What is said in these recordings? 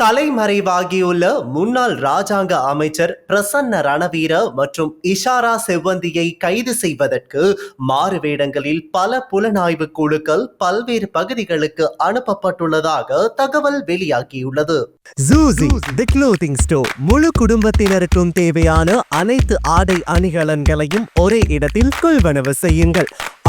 தலைமறைவாகியுள்ள முன்னாள் ராஜாங்க அமைச்சர் பிரசன்ன ரணவீர மற்றும் இஷாரா செவ்வந்தியை கைது செய்வதற்கு மாறுவேடங்களில் பல புலனாய்வு குழுக்கள் பல்வேறு பகுதிகளுக்கு அனுப்பப்பட்டுள்ளதாக தகவல் வெளியாகியுள்ளது. ஜூசி தி க்ளோத்திங் ஸ்டோர் முழு குடும்பத்தினருக்கும் தேவையான அனைத்து ஆடை அணிகலன்களையும் ஒரே இடத்தில் கொள்வனவு செய்யுங்கள்.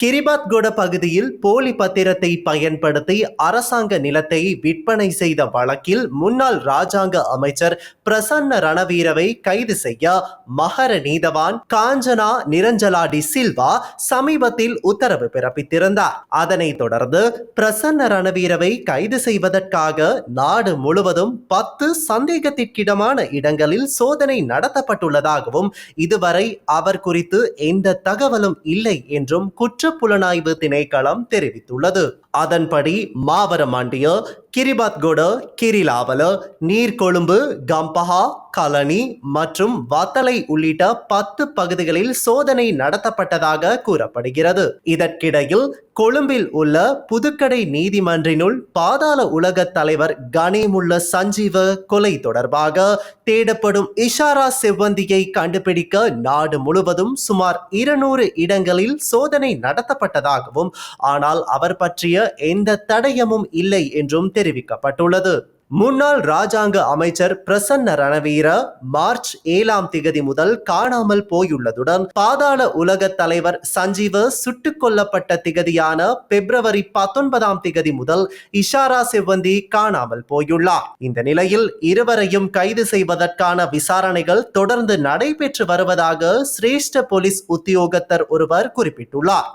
கிரிபாத்கொட பகுதியில் போலி பத்திரத்தை பயன்படுத்தி அரசாங்க நிலத்தை விற்பனை செய்த வழக்கில் முன்னாள் ராஜாங்க அமைச்சர் பிரசன்ன ரணவீரவை கைது செய்ய மகர நீதவான் காஞ்சனா நிரஞ்சலா டி சில்வா சமீபத்தில் உத்தரவு பிறப்பித்திருந்தார். அதனைத் தொடர்ந்து பிரசன்ன ரணவீரவை கைது செய்வதற்காக நாடு முழுவதும் பத்து சந்தேகத்திற்கிடமான இடங்களில் சோதனை நடத்தப்பட்டுள்ளதாகவும் இதுவரை அவர் குறித்து எந்த தகவலும் இல்லை என்றும் குற்ற புலனாய்வு திணைக்களம் தெரிவித்துள்ளது. அதன்படி மாவரமாண்டிய கிரிபாத்கொட கிரிலாவல நீர்கொழும்பு கம்பஹா கலனி மற்றும் வத்தலை உள்ளிட்ட பத்து பகுதிகளில் சோதனை நடத்தப்பட்டதாக கூறப்படுகிறது. இதற்கிடையில் கொழும்பில் உள்ள புதுக்கடை நீதிமன்றினுள் பாதாள உலக தலைவர் கனிமுள்ள சஞ்சீவ கொலை தொடர்பாக தேடப்படும் இஷாரா செவ்வந்தியை கண்டுபிடிக்க நாடு முழுவதும் சுமார் இருநூறு இடங்களில் சோதனை நடத்தப்பட்டதாகவும் ஆனால் அவர் பற்றிய எந்த தடயமும் இல்லை என்றும் தெரிவிக்கப்பட்டுள்ளது. முன்னாள் ராஜாங்க அமைச்சர் பிரசன்ன ரணவீர மார்ச் ஏழாம் திகதி முதல் காணாமல் போயுள்ளதுடன் பாதாள உலக தலைவர் சஞ்சீவ சுட்டுக் கொல்லப்பட்ட திகதியான பிப்ரவரி பத்தொன்பதாம் திகதி முதல் இஷாரா செவ்வந்தி காணாமல் போயுள்ளார். இந்த நிலையில் இருவரையும் கைது செய்வதற்கான விசாரணைகள் தொடர்ந்து நடைபெற்று வருவதாக சிரேஷ்ட போலீஸ் உத்தியோகத்தர் ஒருவர் குறிப்பிட்டுள்ளார்.